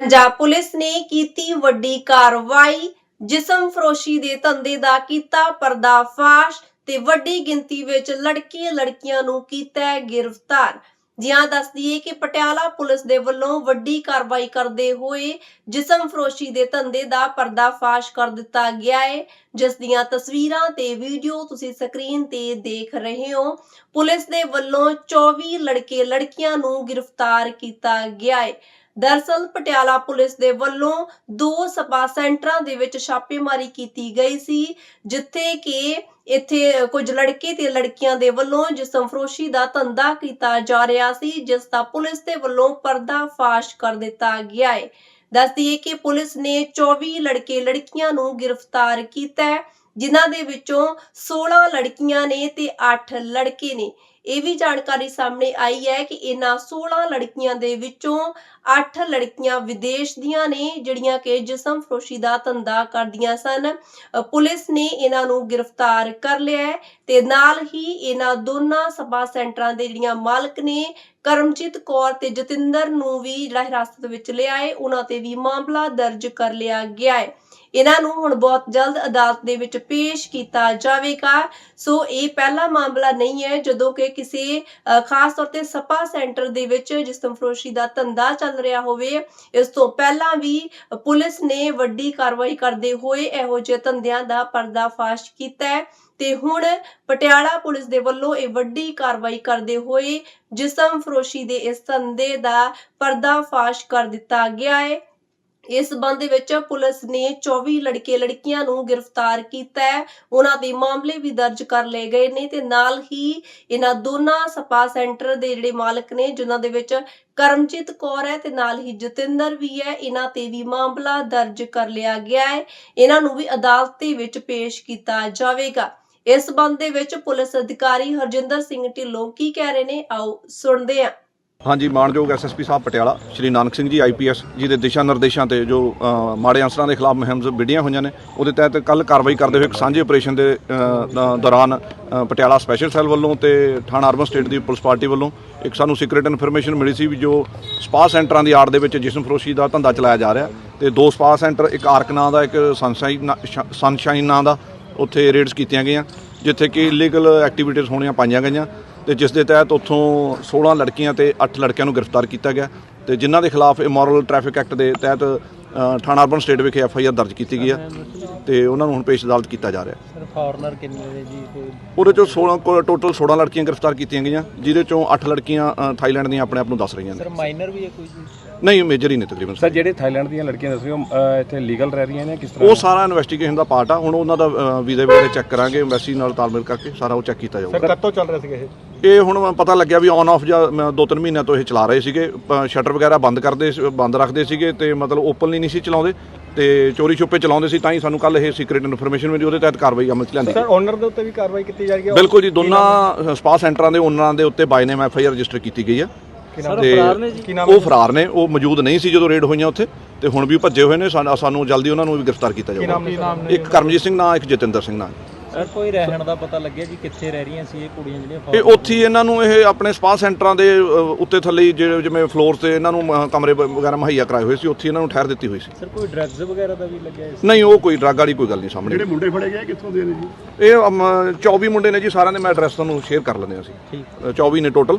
Punjab police ਨੇ ਕੀਤੀ ਵੱਡੀ ਕਾਰਵਾਈ, ਜਿਸਮ ਫਰੋਸ਼ੀ ਦੇ ਧੰਦੇ ਦਾ ਕੀਤਾ ਪਰਦਾਫਾਸ਼ ਤੇ ਵੱਡੀ ਗਿਣਤੀ ਵਿੱਚ ਲੜਕੀ ਲੜਕੀਆਂ ਨੂੰ ਕੀਤਾ ਗ੍ਰਿਫ਼ਤਾਰ ਗਿਰਫਤਾਰ। ਜਿਹਾਂ ਦੱਸਦੀ ਹੈ ਕਿ ਪਟਿਆਲਾ ਪੁਲਿਸ ਦੇ ਵੱਲੋਂ ਵੱਡੀ ਕਾਰਵਾਈ ਕਰਦੇ ਹੋਏ ਜਿਸਮ ਫਰੋਸ਼ੀ ਦੇ ਧੰਦੇ ਦਾ ਪਰਦਾਫਾਸ਼ ਕਰ ਦਿੱਤਾ ਗਿਆ ਹੈ। ਜਿਸ ਦੀਆਂ ਤਸਵੀਰਾਂ ਤੇ ਵੀਡੀਓ ਤੁਸੀਂ ਸਕਰੀਨ ਤੇ ਦੇਖ ਰਹੇ ਹੋ। ਪੁਲਿਸ ਦੇ ਵੱਲੋਂ 24 ਲੜਕੇ ਲੜਕੀਆਂ ਨੂੰ ਗ੍ਰਿਫਤਾਰ ਕੀਤਾ ਗਿਆ ਹੈ। ਦਰਸਲ ਪਟਿਆਲਾ ਪੁਲਿਸ ਦੇ ਵੱਲੋਂ ਦੋ ਸਪਾ ਸੈਂਟਰਾਂ ਦੇ ਵਿੱਚ ਛਾਪੇਮਾਰੀ ਕੀਤੀ ਗਈ ਸੀ, ਜਿੱਥੇ ਕਿ ਇੱਥੇ ਕੁਝ ਲੜਕੇ ਤੇ ਲੜਕੀਆਂ ਦੇ ਵੱਲੋਂ ਜਿਸਮ ਫਰੋਸ਼ੀ ਦਾ ਧੰਦਾ ਕੀਤਾ ਜਾ ਰਿਹਾ ਸੀ, ਜਿਸ ਦਾ ਪੁਲਿਸ ਦੇ ਵੱਲੋਂ ਪਰਦਾਫਾਸ਼ ਕਰ ਦਿੱਤਾ ਗਿਆ ਹੈ। ਦੱਸਦੀਏ ਕਿ ਪੁਲਿਸ ਨੇ 24 ਲੜਕੇ ਲੜਕੀਆਂ ਨੂੰ ਗ੍ਰਿਫਤਾਰ ਕੀਤਾ ਹੈ। ਜਿਨ੍ਹਾਂ ਦੇ ਵਿੱਚੋਂ 16 ਲੜਕੀਆਂ ਨੇ ਤੇ 8 ਲੜਕੇ ਨੇ। ਇਹ ਵੀ ਜਾਣਕਾਰੀ ਸਾਹਮਣੇ ਆਈ ਹੈ ਕਿ ਇਹਨਾਂ 16 ਲੜਕੀਆਂ ਦੇ ਵਿੱਚੋਂ 8 ਲੜਕੀਆਂ ਵਿਦੇਸ਼ ਦੀਆਂ ਨੇ, ਜਿਹੜੀਆਂ ਕਿ ਜਿਸਮ ਫਰੋਸ਼ੀ ਦਾ ਧੰਦਾ ਕਰਦੀਆਂ ਸਨ। ਪੁਲਿਸ ਨੇ ਇਹਨਾਂ ਨੂੰ ਗ੍ਰਿਫਤਾਰ ਕਰ ਲਿਆ ਹੈ ਤੇ ਨਾਲ ਹੀ ਇਹਨਾਂ ਦੋਨਾਂ ਸਭਾ ਸੈਂਟਰਾਂ ਦੇ ਜਿਹੜੀਆਂ ਮਾਲਕ ਨੇ, ਕਰਮਜੀਤ ਕੌਰ ਤੇ ਜਤਿੰਦਰ ਨੂੰ ਵੀ ਜਿਹੜਾ ਹਿਰਾਸਤ ਵਿੱਚ ਲਿਆ ਹੈ ਉਹਨਾਂ ਤੇ ਵੀ ਮਾਮਲਾ ਦਰਜ ਕਰ ਲਿਆ ਗਿਆ ਹੈ। ਇਹਨਾਂ ਨੂੰ ਹੁਣ ਬਹੁਤ ਜਲਦ ਅਦਾਲਤ ਦੇ ਵਿੱਚ ਪੇਸ਼ ਕੀਤਾ ਜਾਵੇਗਾ। ਸੋ ਇਹ ਪਹਿਲਾ ਮਾਮਲਾ ਨਹੀਂ ਹੈ, ਜਦੋਂ ਕਿ ਕਿਸੇ ਖਾਸ ਤੌਰ ਤੇ ਸਪਾ ਸੈਂਟਰ ਦੇ ਵਿੱਚ ਜਿਸਮ ਫਰੋਸ਼ੀ ਦਾ ਧੰਦਾ ਚੱਲ ਰਿਹਾ ਹੋਵੇ, ਇਸ ਤੋਂ ਪਹਿਲਾਂ ਵੀ ਪੁਲਿਸ ਨੇ ਵੱਡੀ ਕਾਰਵਾਈ ਕਰਦੇ ਹੋਏ ਇਹੋ ਜਿਹੇ ਧੰਦਿਆਂ ਦਾ ਪਰਦਾਫਾਸ਼ ਕੀਤਾ ਹੈ। ਤੇ ਹੁਣ ਪਟਿਆਲਾ ਪੁਲਿਸ ਦੇ ਵੱਲੋਂ ਇਹ ਵੱਡੀ ਕਾਰਵਾਈ ਕਰਦੇ ਹੋਏ ਜਿਸਮ ਫਰੋਸ਼ੀ ਦੇ ਇਸ ਧੰਦੇ ਦਾ ਪਰਦਾਫਾਸ਼ ਕਰ ਦਿੱਤਾ ਗਿਆ ਹੈ। ਇਸ ਸਬੰਧ ਵਿੱਚ ਪੁਲਿਸ ਨੇ 24 ਲੜਕੇ ਲੜਕੀਆਂ ਨੂੰ ਗ੍ਰਿਫਤਾਰ ਕੀਤਾ ਹੈ। ਉਹਨਾਂ ਦੇ ਮਾਮਲੇ ਵੀ ਦਰਜ ਕਰ ਲਏ ਗਏ ਨੇ ਤੇ ਨਾਲ ਹੀ ਇਹਨਾਂ ਦੋਨਾਂ ਸਪਾ ਸੈਂਟਰ ਦੇ ਜਿਹੜੇ ਮਾਲਕ ਨੇ, ਜਿਨ੍ਹਾਂ ਦੇ ਵਿੱਚ ਕਰਮਜੀਤ ਕੌਰ ਹੈ ਤੇ ਨਾਲ ਹੀ ਜਤਿੰਦਰ ਵੀ ਹੈ, ਇਹਨਾਂ ਤੇ ਵੀ ਮਾਮਲਾ ਦਰਜ ਕਰ ਲਿਆ ਗਿਆ ਹੈ। ਇਹਨਾਂ ਨੂੰ ਵੀ ਅਦਾਲਤ ਦੇ ਵਿੱਚ ਪੇਸ਼ ਕੀਤਾ ਜਾਵੇਗਾ। ਇਸ ਸੰਬੰਧ ਦੇ ਵਿੱਚ ਪੁਲਿਸ ਅਧਿਕਾਰੀ ਹਰਜਿੰਦਰ ਸਿੰਘ ਢਿੱਲੋਂ ਕੀ ਕਹਿ ਰਹੇ ਨੇ, ਆਓ ਸੁਣਦੇ ਹਾਂ। ਹਾਂਜੀ ਮਾਨਯੋਗ ਐਸਐਸਪੀ ਸਾਹਿਬ ਪਟਿਆਲਾ, ਸ਼੍ਰੀ ਨਾਨਕ ਸਿੰਘ ਜੀ ਆਈਪੀਐਸ ਜੀ ਦੇ ਦਿਸ਼ਾ ਨਿਰਦੇਸ਼ਾਂ ਤੇ ਜੋ ਮਾੜੇ ਅਨਸਰਾਂ ਦੇ ਖਿਲਾਫ ਮੁਹਿੰਮ ਵਿੱਢੀਆਂ ਹੋਈਆਂ ਨੇ, ਉਹਦੇ ਤਹਿਤ ਕੱਲ ਕਾਰਵਾਈ ਕਰਦੇ ਹੋਏ ਇੱਕ ਸਾਂਝੇ ਆਪਰੇਸ਼ਨ ਦੇ ਦੌਰਾਨ ਪਟਿਆਲਾ ਸਪੈਸ਼ਲ ਸੈੱਲ ਵੱਲੋਂ ਤੇ ਥਾਣਾ ਅਰਬਨ ਸਟੇਟ ਦੀ ਪੁਲਿਸ ਪਾਰਟੀ ਵੱਲੋਂ ਇੱਕ ਸਾਨੂੰ ਸੀਕ੍ਰੀਟ ਇਨਫੋਰਮੇਸ਼ਨ ਮਿਲੀ ਸੀ ਵੀ ਜੋ ਸਪਾ ਸੈਂਟਰਾਂ ਦੀ ਆੜ ਦੇ ਵਿੱਚ ਜਿਸਮ ਫਰੋਸ਼ੀ ਦਾ ਧੰਦਾ ਚਲਾਇਆ ਜਾ ਰਿਹਾ ਤੇ ਦੋ ਸਪਾ ਸੈਂਟਰ ਇੱਕ ਆਰਕ ਨਾਂ ਦਾ, ਇੱਕ ਸਨਸ਼ਾਈਨ ਨਾਂ- ਸਨਸ਼ਾਈਨ ਨਾਂ ਦਾ ਉੱਥੇ ਰੇਡਸ ਕੀਤੀਆਂ ਗਈਆਂ, ਜਿੱਥੇ ਕਿ ਇਲੀਗਲ ਐਕਟੀਵਿਟੀਜ਼ ਹੋਣੀਆਂ ਪਾਈਆਂ ਗਈਆਂ। ਤੇ ਜਿਸ ਦੇ ਤਹਿਤ ਉੱਥੋਂ 16 ਲੜਕੀਆਂ ਤੇ 8 ਲੜਕਿਆਂ ਨੂੰ ਗ੍ਰਿਫਤਾਰ ਕੀਤਾ ਗਿਆ ਤੇ ਜਿਨ੍ਹਾਂ ਦੇ ਖਿਲਾਫ ਇਮੋਰਲ ਟ੍ਰੈਫਿਕ ਐਕਟ ਦੇ ਤਹਿਤ ਥਾਣਾ ਅਰਬਨ ਸਟੇਟ ਵਿਖੇ ਐਫ ਆਈ ਆਰ ਦਰਜ ਕੀਤੀ ਗਈ ਹੈ ਤੇ ਉਹਨਾਂ ਨੂੰ ਹੁਣ ਪੇਸ਼ ਅਦਾਲਤ ਕੀਤਾ ਜਾ ਰਿਹਾ ਸਰ ਫੋਰਨਰ ਕਿੰਨੇ ਨੇ ਜੀ? ਉਹਦੇ ਚੋਂ 16 ਕੋਲ ਟੋਟਲ 16 ਲੜਕੀਆਂ ਗ੍ਰਿਫਤਾਰ ਕੀਤੀਆਂ ਗਈਆਂ ਜਿਹਦੇ ਚੋਂ 8 ਲੜਕੀਆਂ ਥਾਈਲੈਂਡ ਦੀਆਂ ਆਪਣੇ ਆਪ ਨੂੰ ਦੱਸ ਰਹੀਆਂ ਨੇ। ਸਰ ਮਾਈਨਰ ਵੀ ਹੈ ਕੋਈ? ਜੀ ਨਹੀਂ ਮੇਜਰ ਹੀ ਨੇ ਤਕਰੀਬਨ ਸਰ ਜਿਹੜੇ ਥਾਈਲੈਂਡ ਦੀਆਂ ਲੜਕੀਆਂ ਦੱਸ ਰਹੇ ਹੋ ਅਹ, ਇੱਥੇ ਲੀਗਲ ਰਹਿ ਰਹੀਆਂ ਨੇ ਕਿਸ ਤਰ੍ਹਾਂ? ਉਹ ਸਾਰਾ ਇਨਵੈਸਟੀਗੇਸ਼ਨ ਦਾ ਪਾਰਟ ਆ। ਹੁਣ ਉਹਨਾਂ ਦਾ ਵੀਜ਼ੇ ਵਗੈਰਾ ਚੈੱਕ ਕਰਾਂਗੇ ਐਮਬੈਸੀ ਨਾਲ ਤਾਲਮੇਲ ਕਰਕੇ ਸਾਰਾ ਉਹ ਚੈੱਕ ਕੀਤਾ ਜਾਊਗਾ। ਕਦੋਂ ਚੱਲ ਰਿਹਾ ਸੀਗਾ ਇਹ? ਇਹ ਹੁਣ ਪਤਾ ਲੱਗਿਆ ਵੀ ਔਨ ਆਫ ਜਾਂ ਮ- ਦੋ ਤਿੰਨ ਮਹੀਨਿਆਂ ਤੋਂ ਇਹ ਚਲਾ ਰਹੇ ਸੀਗੇ। ਸ਼ਟਰ ਵਗੈਰਾ ਬੰਦ ਕਰਦੇ ਸੀ- ਬੰਦ ਰੱਖਦੇ ਸੀਗੇ ਤੇ ਮਤਲਬ ਓਪਨਲੀ ਨਹੀਂ ਸੀ ਚਲਾਉਂਦੇ ਤੇ ਚੋਰੀ ਛੁਪੇ ਚਲਾਉਂਦੇ ਸੀ ਤਾਂ ਹੀ ਸਾਨੂੰ ਕੱਲ ਇਹ ਸੀਕ੍ਰੀਟ ਇਨਫੋਰਮੇਸ਼ਨ ਮਿਲੀ ਉਹਦੇ ਤਹਿਤ ਕਾਰਵਾਈ ਅਮਲ ਚ ਲਿਆਂਦੀ ਸਰ ਓਨਰ ਦੇ ਉੱਤੇ ਵੀ ਕਾਰਵਾਈ ਕੀਤੀ ਜਾ ਰਹੀ ਹੈ? ਬਿਲਕੁਲ ਜੀ ਦੋਨਾਂ ਸਪਾ ਸੈਂਟਰਾਂ ਦੇ ਓਨਰਾਂ ਦੇ ਉੱਤੇ by name F I R register ਕੀਤੀ ਗਈ ਹੈ। ਤੇ ਕੀ ਨਾਮ ਉਹ ਫਰਾਰ ਨੇ ਉਹ ਮੌਜੂਦ ਨਹੀਂ ਸੀ ਜਦੋਂ ਰੇਡ ਹੋਈਆਂ ਉੱਥੇ ਤੇ ਹੁਣ ਵੀ ਭੱਜੇ ਹੋਏ ਨੇ ਸਾਨੂੰ ਜਲਦੀ ਉਹਨਾਂ ਨੂੰ ਵੀ ਗ੍ਰਿਫਤਾਰ ਕੀਤਾ ਜਾਊਗਾ। ਇੱਕ ਕਰਮਜੀਤ ਸਿੰਘ ਨਾਂ ਇੱਕ ਜਤਿੰਦਰ ਸਿੰਘ ਨਾਂ। ਸਰ ਕੋਈ ਰਹਿਣ ਦਾ ਪਤਾ ਲੱਗਿਆ ਜੀ ਕਿੱਥੇ ਰਹਿ ਰਹੀਆਂ ਸੀ ਇਹ ਕੁੜੀਆਂ ਜਿਹੜੀਆਂ ਇਹ ਉੱਥੇ ਇਹਨਾਂ ਨੂੰ ਇਹ ਆਪਣੇ ਸਪਾ ਸੈਂਟਰਾਂ ਦੇ ਅ, ਉੱਤੇ ਥੱਲੇ ਹੀ ਜਿਹੜੇ ਜਿਵੇਂ ਫਲੋਰ ਤੇ ਇਹਨਾਂ ਨੂੰ ਕਮਰੇ ਵਗੈਰਾ ਮੁਹੱਈਆ ਕਰਾਏ ਹੋਏ ਸੀ ਉੱਥੇ ਇਹਨਾਂ ਨੂੰ ਠਹਿਰ ਦਿੱਤੀ ਹੋਈ ਸੀ। ਸਰ ਕੋਈ ਡਰੱਗਸ ਵਗੈਰਾ ਦਾ ਵੀ ਲੱਗਿਆ ਨਹੀਂ ਉਹ ਕੋਈ ਡਰੱਗ ਵਾਲੀ ਕੋਈ ਗੱਲ ਨਹੀਂ ਸਾਹਮਣੇ। ਜਿਹੜੇ ਮੁੰਡੇ ਫੜੇ ਗਏ ਕਿੱਥੋਂ ਦੇ ਨੇ ਜੀ? ਇਹ ਅਮ, 24 ਮੁੰਡੇ ਨੇ ਜੀ ਸਾਰਿਆਂ ਦੇ ਮੈਂ ਐਡਰੈਸ ਤੁਹਾਨੂੰ ਸ਼ੇਅਰ ਕਰ ਲੈਂਦੇ ਹਾਂ ਅਸੀਂ। ਠੀਕ। ਅ, 24 ਨੇ ਟੋਟਲ